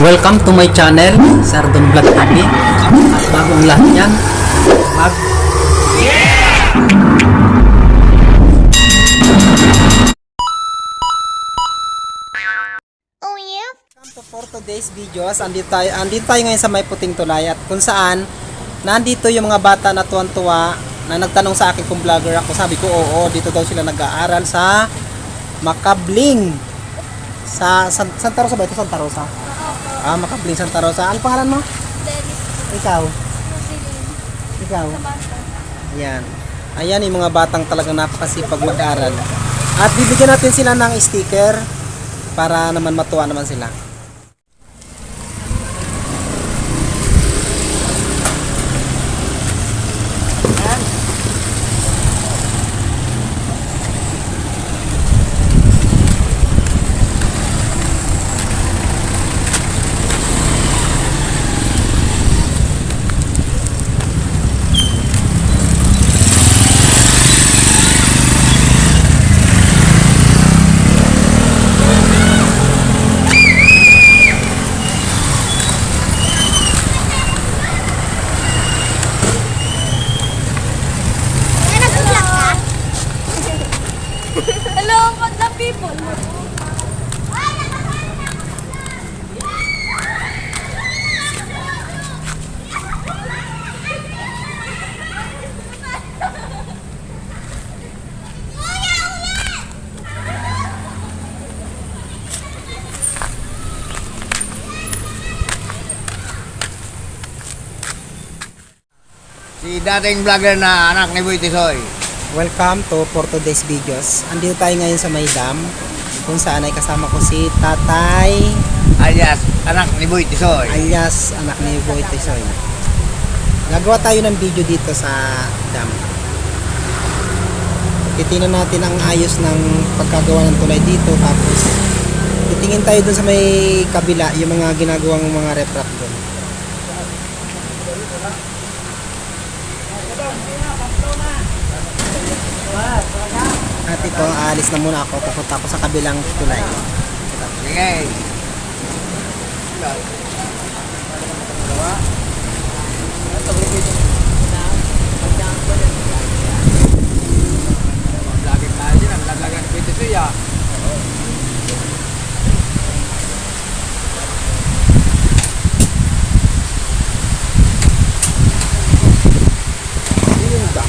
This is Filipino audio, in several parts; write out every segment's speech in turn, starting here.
Welcome to my channel, Sardon Vlog TV. At bagong lahat yan, mag Oh yeah? Welcome to for today's videos. Andito tayo, andito tayo ngayon sa may puting tulay at kung saan nandito yung mga bata na tuwan-tuwa na nagtanong sa akin kung vlogger ako. Sabi ko, oo, dito daw sila nag-aaral sa Makabling. Sa San, Santa Rosa ba ito? Santa Rosa? Ah, Makabling, Santa Rosa. Ano pangalan mo? Ikaw? Ikaw? Ayan. Ayan yung mga batang talagang napakasipag mag-aral. At bibigyan natin sila ng sticker para naman matuwa naman sila. Dating vlogger na anak ni Boy Tisoy. Welcome to for today's videos. Andito tayo ngayon sa may dam kung saan ay kasama ko si Tatay Alias, anak ni Boy Tisoy. alias anak ni Boy Tisoy. Gagawa tayo ng video dito sa dam. Titingnan natin ang ayos ng pagkagawa ng tulay dito tapos titingin tayo dun sa may kabila yung mga ginagawang mga doon. At ito, aalis na muna ako. Pupunta ako sa kabilang tulay. Sige. Vlogger tayo dyan, ang vlogger ni Boy Tisoy ah. Yung dam.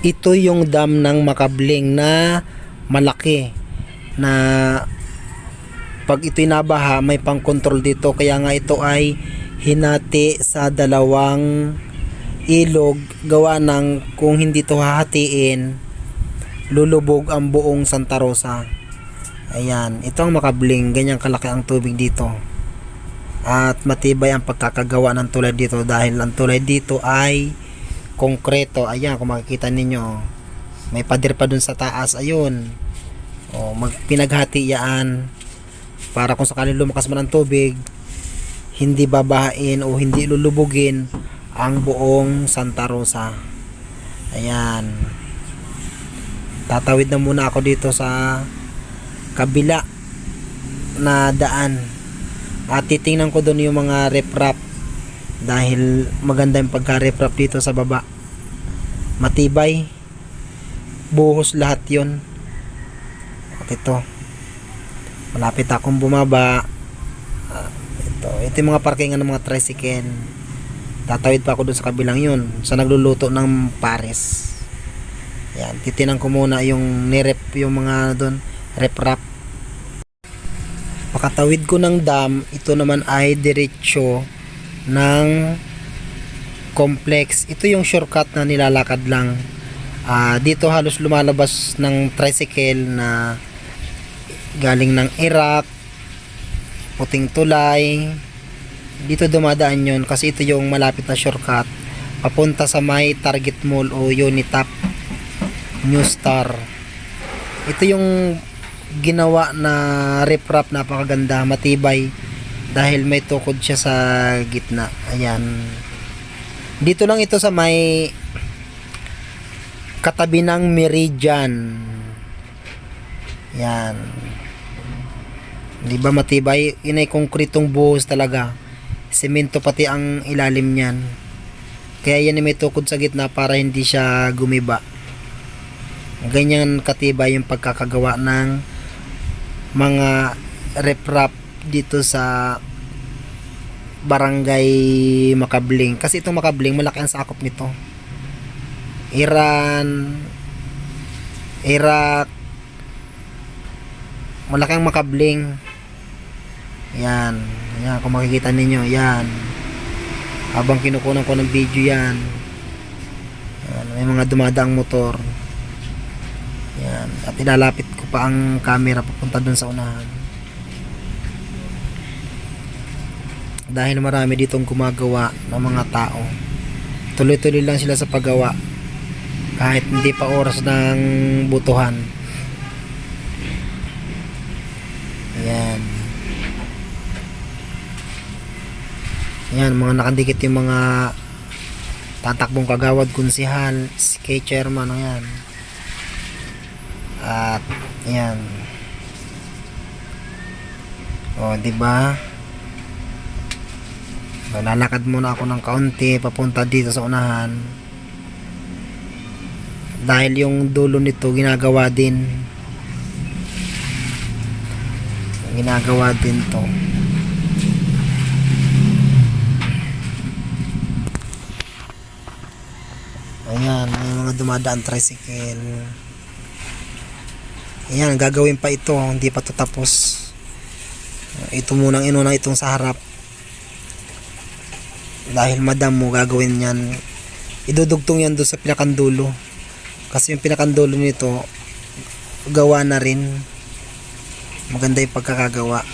Ito yung dam ng Makabling na malaki na pag ito'y nabaha may pang-control dito. Kaya nga ito ay hinati sa dalawang ilog. Gawa ng kung hindi to hahatiin lulubog ang buong Santa Rosa. Ayan ito ang makabling. Ganyan kalaki ang tubig dito. At matibay ang pagkakagawa ng tulay dito dahil ang tulay dito ay konkreto. Ayan kung makikita ninyo may pader pa dun sa taas. Ayun. O mag pinaghati yan. Para kung sakaling lumakas man ang tubig hindi babahain o hindi lulubugin ang buong Santa Rosa. Ayan. Tatawid na muna ako dito sa kabila na daan. At titingnan ko doon yung mga reprap dahil maganda yung pagka-reprap dito sa baba. Matibay. Buhos lahat yon at ito. Malapit akong bumaba. Ah, ito. Ito yung mga parkingan ng mga tricycle. Tatawid pa ako dun sa kabilang yun. Sa nagluluto ng pares. Yan, titinan ko muna yung nirep yung mga doon, rep wrap. Pakatawid ko ng dam, ito naman ay diretsyo ng complex. Ito yung shortcut na nilalakad lang. Ah, dito halos lumalabas ng tricycle na galing ng Iraq, puting tulay. Dito dumadaan yon kasi ito yung malapit na shortcut papunta sa may Target Mall o Unitap New Star. Ito yung ginawa na riprap napakaganda, matibay dahil may tukod siya sa gitna. Ayan. Dito lang ito sa may katabi ng Meridian. Yan. Di ba matibay? Inay konkretong buhos talaga. Semento pati ang ilalim niyan. Kaya yan ay may tukod sa gitna para hindi siya gumiba. Ganyan katibay yung pagkakagawa ng mga reprap dito sa barangay Makabling. Kasi itong Makabling, malaki ang sakop nito. Iran, Iraq, malaki ang Makabling. Yan. Yan, kung makikita ninyo, yan. Habang kinukunan ko ng video yan. Yan, may mga dumadaang motor. Yan. At ilalapit ko pa ang camera papunta dun sa unahan. Dahil marami ditong gumagawa ng mga tao. Tuloy-tuloy lang sila sa paggawa. Kahit hindi pa oras ng butuhan. Ayan. Ayan, mga nakadikit yung mga tatakbong kagawad, kunsihal, kay chairman, ayan. At, ayan. O, di ba? Lalakad muna ako ng kaunti papunta dito sa unahan. Dahil yung dulo nito ginagawa din. Ginagawa din to. Ayan, may mga dumadaan tricycle. Ayan, gagawin pa ito, hindi pa to tapos. Ito munang inuna itong sa harap. Dahil madam mo gagawin yan. Idudugtong yan doon sa pinakandulo. Kasi yung pinakandulo nito, gawa na rin. Maganda yung pagkakagawa.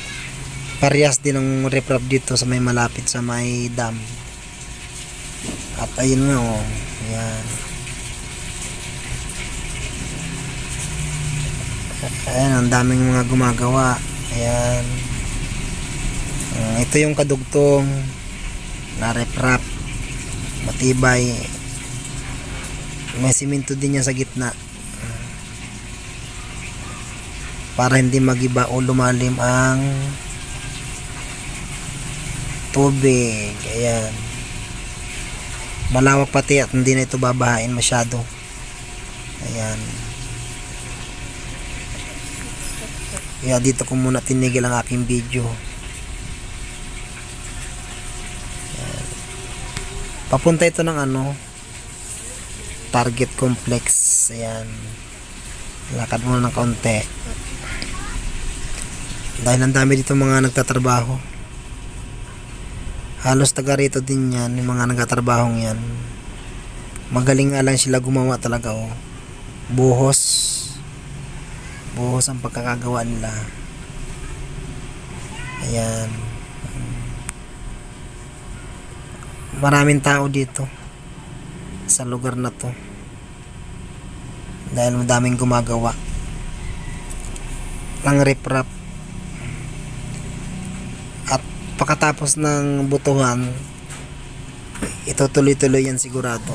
Parehas din ang reprap dito sa may malapit sa may dam. At ayun nga oh. Ayan. Ayan, ang daming mga gumagawa. Ayan. Ah, ito yung kadugtong na reprap. Matibay. May simento din yan sa gitna. Para hindi magiba o lumalim ang tubig. Ayan malawak pati at hindi na ito babahain masyado ayan kaya dito ko muna tinigil ang aking video papunta ito ng ano target complex. Ayan. Lakad muna ng kaunti. Dahil ang dami dito mga nagtatrabaho. Halos taga rito din yan yung mga nagtatrabahong yan. Magaling nga lang sila gumawa talaga oh. Buhos. Buhos ang pagkakagawa nila. Ayan maraming tao dito sa lugar na to. Dahil madaming gumagawa ng riprap. At pagkatapos ng butuhan ito tuloy-tuloy yan sigurado